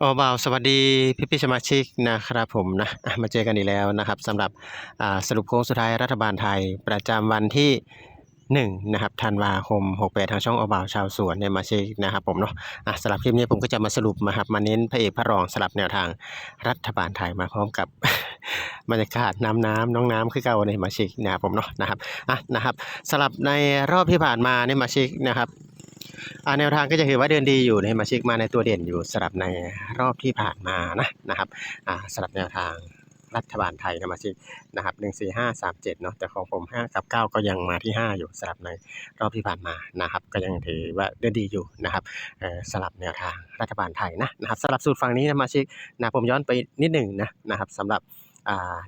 โอ้บ่าวสวัสดีพี่พี่สมาชิกนะครับผมนะมาเจอกันอีกแล้วนะครับสำหรับสรุปโค้งสุดท้ายรัฐบาลไทยประจำวันที่1นะครับธันวาคม 68 ทางช่องอบ่าวชาวสวนเนี่ยมาเช็คนะครับผมเนาะอะสำหรับคลิปนี้ผมก็จะมาสรุปมาครับมาเน้นพระเอกพระรองสลับแนวทางรัฐบาลไทยมาพร้อมกับบรรยากาศน้ำน้ำน้องน้ำคือเก่าในมาเช็คนะครับผมเนาะนะครับอะนะครับสลับในรอบที่ผ่านมาเนี่ยมาเช็คนะครับ แนวทางก็จะถือว่าเดินดีอยู่ในมาชิกมาในตัวเด่นอยู่สลับในรอบที่ผ่านมานะนะครับสลับแนวทางรัฐบาลไทยนะมาชิกนะครับหนึ่งสี่ห้าสามเจ็ดเนาะแต่ของผมห้ากับเก้าก็ยังมาที่ห้าอยู่สลับในรอบที่ผ่านมานะครับ ก็ยังถือว่าเดินดีอยู่นะครับสลับแนวทางรัฐบาลไทยนะนะครับสลับสูตรฝั่งนี้นะมาชิกนะผมย้อนไปนิดหนึ่งนะนะครับสำหรับ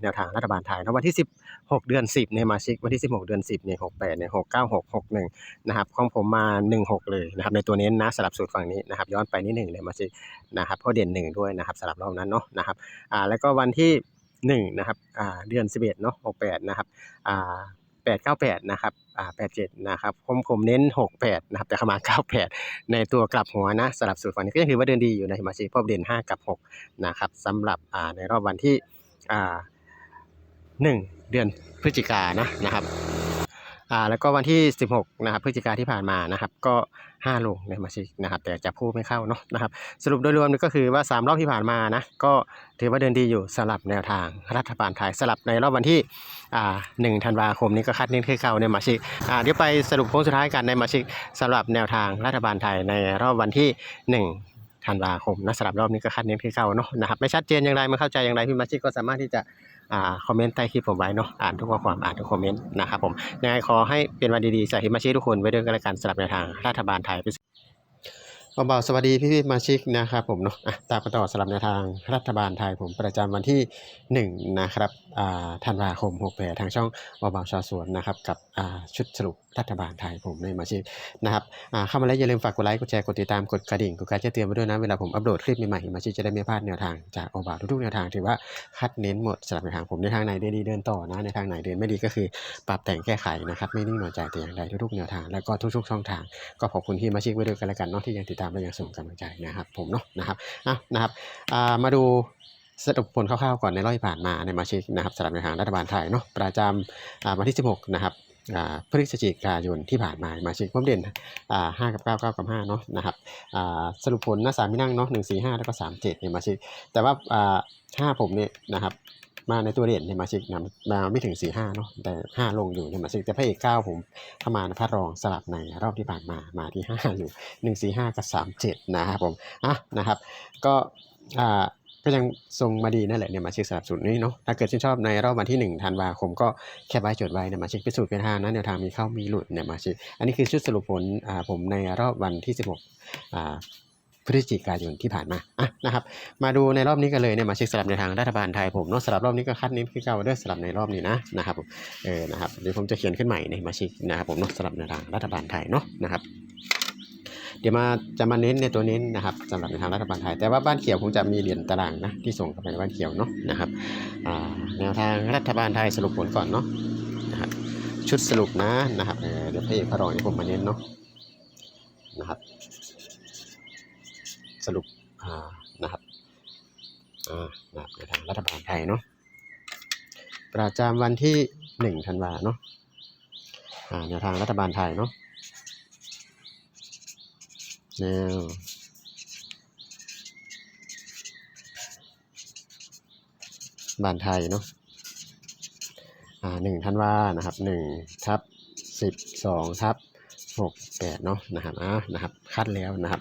แนวทางรัฐบาลไทยนะวันที่ 16 เดือน 10 ในมาชิก วันที่ 16 เดือน 10เนี่ย68เนี่ย696 61 นะครับ ของผมมา 16 เลยนะครับ ในตัวเน้นนะสลับสูตรฝั่งนี้นะครับ ย้อนไปนิดหนึ่งเลยมาสิกนะครับเพราะเด่นหนึ่งด้วยนะครับสลับรอบนั้นเนาะนะครับอ่าแล้วก็วันที่1นะครับอ่าเดือน 11 เนาะ68 นะครับอ่า898 นะครับ อ่า 87 นะครับ ผมผมเน้น 68 นะครับ แต่เข้ามา 98 ในตัวกลับหัวนะสลับสูตรฝั่งนี้ก็ยังถือว่าเดินดีอยู่ในมาสิเพราะเด่น 5 กับ 6 นะครับสำหรับ อ่า ในรอบวันที่ อ่า1เดือนพฤศจิกายนนะนะครับอ่าแล้วก็วันที่ 16นะครับพฤศจิกาที่ผ่านมานะครับก็5ลงในมาชิกนะครับแต่จับคู่ไม่เข้าเนาะนะครับสรุปโดยรวมนี่ก็คือว่า 3 รอบที่ผ่านมานะก็ถือว่าเดินดีอยู่สลับแนวทางรัฐบาลไทยสลับในรอบวันที่อ่า1ธันวาคมนี้ก็คัดเน้นคือเข้าในมาชิกอ่าเดี๋ยวไปสรุปโค้งสุดท้ายกันในมาชิกสำหรับแนวทางรัฐบาลไทยในรอบวันที่ 1 ธันวาคมนะสำหรับรอบนี้ก็คัดเน้นคือเข้าเนาะนะครับไม่ชัดเจนอย่างไรไม่เข้าใจอย่างไรพี่มาชิกก็สามารถที่จะอ่าคอมเมนต์ใต้คลิปผมไว้เนาะอ่านทุกข้อความอ่านทุกคอมเมนต์นะครับผมยังไงขอให้เป็นวันดีๆสำหรับมาชิกทุกคนไว้ด้วยกันละกันสำหรับแนวทางรัฐบาลไทยเบาๆสวัสดีพี่พี่มาชิกนะครับผมเนาะตามกันต่อสำหรับแนวทางรัฐบาลไทยผมประจำวันที่ 1 นะครับอ่าธันวาคม68ทางช่องเบาๆชาสวนนะครับกับอ่าชุดสรุปรัฐบาลไทยผมในมาชิกนะครับเข้ามาแล้วอย่าลืมฝากกดไลค์กดแชร์กดติดตามกดกระดิ่งกดการแจ้งเตือนไว้ด้วยนะเวลาผมอัปโหลดคลิปใหม่ๆมาชิกจะได้ไม่พลาดแนวทางจากเบาทุกๆแนวทางถือว่าคัดเน้นหมดสำหรับแนวทางผมในทางไหนเดินดีเดินต่อนะในทางไหนเดินไม่ดีก็คือปรับแต่งแก้ไขนะครับไม่นิ่งนอนใจแต่อย่างใดทุกๆแนวทางแล้วก็ทุกๆช่องทาง ก็ขอบคุณที่มาชิกไว้ด้วยกันแล้วกันเนาะที่ยังติดตามและยังส่งกำลังใจนะครับผมเนาะนะครับอะนะครับอ่ามาดูสรุปผลคร่าวๆก่อนในรอบที่ผ่านมาในมาชิกนะครับสำหรับในทางรัฐบาลไทยเนาะประจำวันที่ 16 นะครับ พฤศจิกายนที่ผ่านมามาชิกพบเด่นอ่า5กับ9 9กับ5เนาะนะครับสรุปผลหน้าสามที่นั่งเนาะ1 4 5แล้วก็3 7เนี่ยมาชิกแต่ว่าอ่า5ผมเนี่ยนะครับมาในตัวเด่นในมาชิกนะมาไม่ถึงสี่ห้าเนาะแต่ห้าลงอยู่ในมาชิกแต่พระเอกเก้าผมเข้ามาในพระรองสลับในรอบที่ผ่านมามาที่ห้าอยู่หนึ่งสี่ห้ากับสามเจ็ดนะครับผมอะนะครับ ก็อ่า ก็ยังทรงมาดีนั่นแหละเนี่ยมาชิกสลับสูตรนี้เนาะถ้าเกิดชื่นชอบในรอบวันที่หนึ่งธันวาคมก็แคปไว้จดไว้เนี่ยมาชิกเป็นสูตรเป็นทางนะแนวทางมีเข้ามีหลุดเนี่ยมาชิกอันนี้คือชุดสรุปผลอ่าผมในรอบวันที่สิบหกอ่าพฤศจิกายนที่ผ่านมาอะนะครับ มาดูในรอบนี้กันเลยเนี่ยมาเช็คสลับในทางรัฐบาลไทยผมเนาะสลับรอบนี้ก็คัดนิ้คือเก่าเด้อสลับในรอบนี้นะนะครับเออนะครับเดี๋ยวผมจะเขียนขึ้นใหม่ในมาเช็คนะครับผมเนาะสลับในทางรัฐบาลไทยเนาะนะครับ เดี๋ยวมาจะมาเน้นในตัวเน้นนะครับสำหรับในทางรัฐบาลไทย แต่ว่าบ้านเขียวผมจะมีเหรียญตารางนะที่ส่งเข้าไปในบ้านเขียวเนาะนะครับแนวทางรัฐบาลไทยสรุปผลก่อนเนาะนะครับชุดสรุปนะนะครับเดี๋ยวพระเอกพระรองที่ผมมาเน้นเนาะนะครับ สรุปนะครับนะครับในทางรัฐบาลไทยเนาะประจำวันที่หนึ่งธันวาเนาะแนวทางรัฐบาลไทยเนาะ แนวบานไทยเนาะอ่าหนึ่งธันว่านะครับหนึ่งทับสิบสองทับหกแปดเนาะนะครับอ่านะครับคัดแล้วนะครับ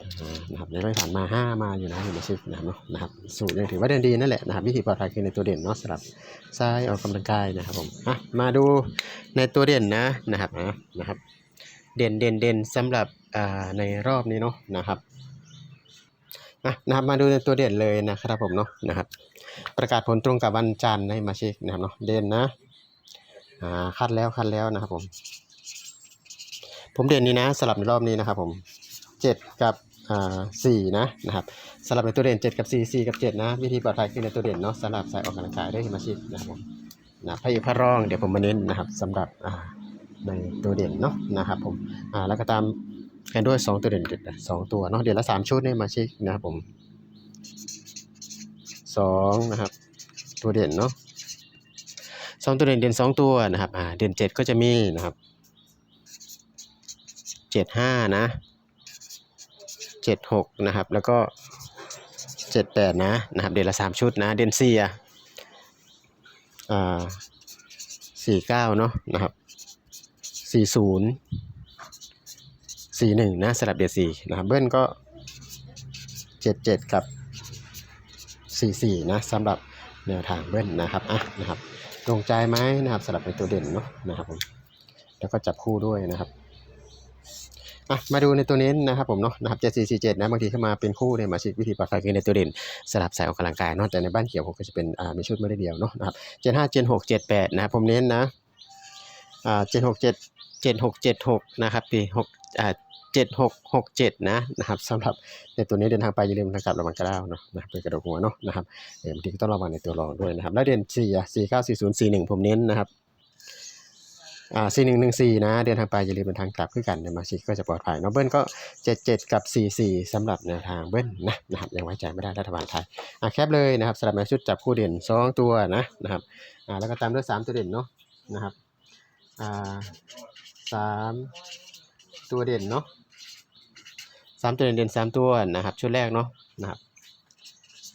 อ่านะครับในรอบผ่านมาห้ามาอยู่นะอยู่ในชิปนะครับเนาะนะครับสูตรยังถือว่าเดินดีนั่นแหละนะครับวิธีปลอดภัยคือในตัวเด่นเนาะสำหรับซ้ายออกกำลังกายนะครับผมอะมาดูในตัวเด่นนะนะครับอะนะครับ เด่นเด่นเด่นสำหรับในรอบนี้เนาะนะครับนะครับมาดูในตัวเด่นเลยนะครับผมเนาะนะครับประกาศผลตรงกับวันจันทร์ให้มาเช็คนะครับเนาะเด่นนะอ่าคัดแล้วคัดแล้วนะครับผม ผมเด่นนี้นะสลับในรอบนี้นะครับผมเจ็ดกับอ่าสี่นะนะครับสลับในตัวเด่นเจ็ดกับสี่สี่กับเจ็ดนะวิธีปลอดภัยคือในตัวเด่นเนาะสลับสายออกกำลังกายได้มาชิกนะครับผมนะพระเอกพระรองเดี๋ยวผมมาเน้นนะครับสำหรับอ่า ในตัวเด่นเนาะนะครับผมอ่าแล้วก็ตามกันด้วยสองตัวเด่นสองตัวเนาะเดี๋ยวละสามชุดเนี่ยมาชิกนะครับผมสองนะครับตัวเด่นเนาะสองตัวเด่นเด่นสองตัวนะครับอ่าเด่นเจ็ดก็จะมีนะครับเจ็ดห้านะเจ็ดหกนะครับแล้วก็เจ็ดแปดนะนะครับเด่นละสามชุดนะเด่นสี่อะอ่าสี่เก้าเนาะนะครับ สี่ศูนย์สี่หนึ่งนะสลับเด่นสี่นะครับเบิ้ลก็เจ็ดเจ็ดกับ 44 นะสำหรับแนวทางเบิ้ลนะครับอะนะครับตรงใจไหมนะครับสำหรับในตัวเด่นเนาะนะครับผมแล้วก็จับคู่ด้วยนะครับอะมาดูในตัวเน้นนะครับผมเนาะนะครับ7447นะบางทีเข้ามาเป็นคู่เนี่ยมาชิดวิธีปลอดภัยคือในตัวเด่นสลับใส่ออกกำลังกายเนอกจากในบ้านเขียวผมก็จะเป็นอ่ามีชุดไม่ได้เดียวเนาะนะครับ75 76 78นะผมเน้นนะอ่า767 7676 นะครับปี6อ่า7667 นะนะครับสำหรับในตัวนี้เดินทางไปอย่าลืมทางกลับระวังกระด้าวเนาะนะครับเป็นกระดูกหัวเนาะนะครับเดี๋ยวบางทีก็ต้องระวังในตัวรองด้วยนะครับ แล้วเดือนสี่อะสี่เก้าสี่ศูนย์สี่หนึ่งผมเน้นนะครับอ่าสี่หนึ่งหนึ่งสี่นะ เดินทางไปอย่าลืมเป็นทางกลับขึ้นกันในมาชิกก็จะปลอดภัยเนาะเบิ้ลก็เจ็ดเจ็ดกับสี่สี่สำหรับแนวทางเบิ้ลนะนะครับยังไว้ใจไม่ได้รัฐบาลไทยอะแคปเลยนะครับสำหรับแนวชุดจับคู่เด่นสองตัวนะนะครับอ่าแล้วก็ตามด้วยสามตัวเด่นเนาะนะครับอ่า สามตัวเด่นเนาะสามตัวเด่นๆสามตัวนะครับ ชุดแรกเนาะนะครับ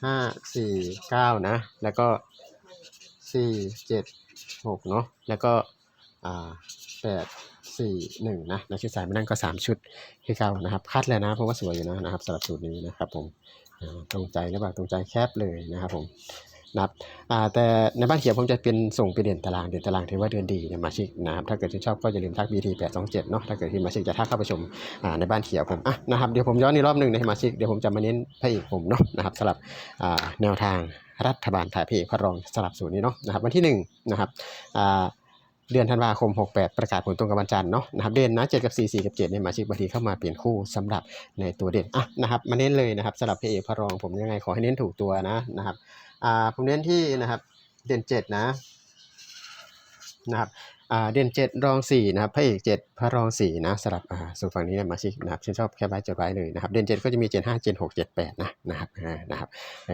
ห้าสี่เก้านะ แล้วก็สี่เจ็ดหกเนาะแล้วก็อ่าแปดสี่หนึ่งนะในชุดสายไม่นั่งก็สามชุดที่เก้านะครับคัดแล้วนะเพราะว่าสวยอยู่นะนะครับสำหรับสูตรนี้นะครับผมตรงใจหรือเปล่าตรงใจแคบเลยนะครับผม นะครับแต่ในบ้านเขียวผมจะเป็นส่งไปเด่นตารางเด่นตารางถือว่าเดือนดีในมาชิกนะครับถ้าเกิดที่นชอบก็อย่าลืมทัก BT 827เนาะถ้าเกิดที่มาชิกจะทักเข้าไปชมในบ้านเขียวผมอะนะครับเดี๋ยวผมย้อนอีกรอบหนึ่งในมาชิกเดี๋ยวผมจะมาเน้นพระเอกผมเนาะนะครับสำหรับแนวทางรัฐบาลถ่ายพระเอกพระรองสลับสูตรนี้เนาะนะครับวันที่หนึ่งนะครับเดือนธันวาคม 68 ประกาศผลตรงกับวันจันทร์เนาะนะครับเด่นนะ7กับ 4 4 กับ7เนี่ยมาชิกบางทีเข้ามาเปลี่ยนคู่สำหรับในตัวเด่นอะนะครับมาเน้นเลยนะครับสำหรับพระเอกพระรองผมยังไงขอให้เน้นถูกตัวนะนะครับ อ่าผมเน้นที่นะครับเด่นเจ็ดนะนะครับ เด่นเจ็ดรองสี่นะครับพระเอกเจ็ดพระรองสี่นะสลับอ่าส่วนฝั่งนี้นี่ยมาชิกนะครับฉันชอบแค่ไว้จดไว้เลยนะครับเด่นเจ็ดก็จะมีเจ็ดห้าเจ็ดหกเจ็ดแปดนะนะครับอ่านะครับ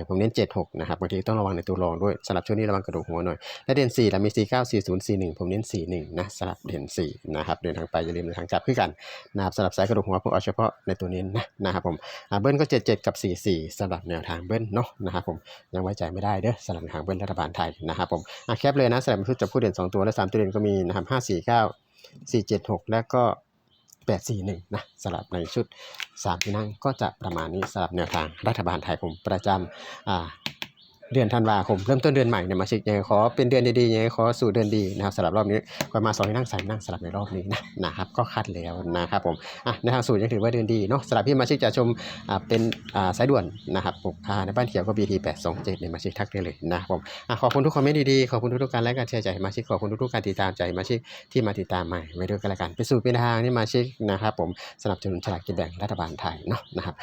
ผมเน้นเจ็ดหกนะครับบางทีต้องระวังในตัวรองด้วยสลับช่วงนี้ระวังกระดูกหัวหน่อยและเด่นสี่เรามีสี่เก้าสี่ศูนย์สี่หนึ่งผมเน้นสี่หนึ่งนะสลับเด่นสี่นะครับเดินทางไปอย่าลืมเดินทางกลับขึ้นกันนะครับสลับสายกระดูกหัวผมเอาเฉพาะในตัวนี้นะนะครับผมอ่าเบิ้ลก็เจ็ดเจ็ดกับสี่สี่สลับแนวทางเบิ้ลเนาะนะครับผมยังไว้ใจไม่ได้เด้อสลับทางเบิ้ลรัฐบาลไทยนะครับผมอะแคปเลยนะสำหรับชุดจับผู้เด่น2ตัวและ3ตัวเด่นก็มีนะครับ5 4 9 4 7 6แล้วก็8 4 1นะสำหรับในชุด3ที่นั่งก็จะประมาณนี้สำหรับแนวทางรัฐบาลไทยผมประจำอ่า เดือนธันวาคม เริ่มต้นเดือนใหม่เนี่ยมาชิกยังไงขอเป็นเดือนดีๆยังไงขอสู่เดือนดีนะครับสำหรับรอบนี้ก็มาสองที่นั่งสามนั่งสำหรับในรอบนี้นะนะครับก็คัดแล้วนะครับผมอะในทางสูตรยังถือว่าเดือนดีเนาะสำหรับพี่มาชิกจะชมอ่าเป็นอ่าสายด่วนนะครับผมอ่าในบ้านเขียวก็ BT 827เนี่ยมาชิกทักได้เลยนะครับผมอะขอบคุณทุกคอมเมนต์ดีๆขอบคุณทุกๆการไลค์การแชร์ใจมาชิกขอบคุณทุกๆการติดตามใจมาชิกที่มาติดตามใหม่ไว้ด้วยกันละกันเป็นสู่เป็นทางที่มาชิกนะครับผมสนับสนุนฉลากกินแบ่งรัฐบาลไทยเนาะนะครับ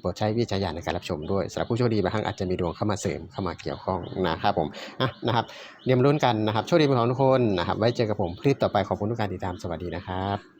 โปรดใช้วิจารณญาณในการรับชมด้วยสำหรับผู้โชคดีบางครั้งอาจจะมีดวงเข้ามาเสริมเข้ามามาเกี่ยวข้องนะครับผมอะนะครับเรียนรุ่นกันนะครับโชคดีของทุกคนนะครับไว้เจอกับผมคลิปต่อไปขอบคุณทุกการติดตามสวัสดีนะครับ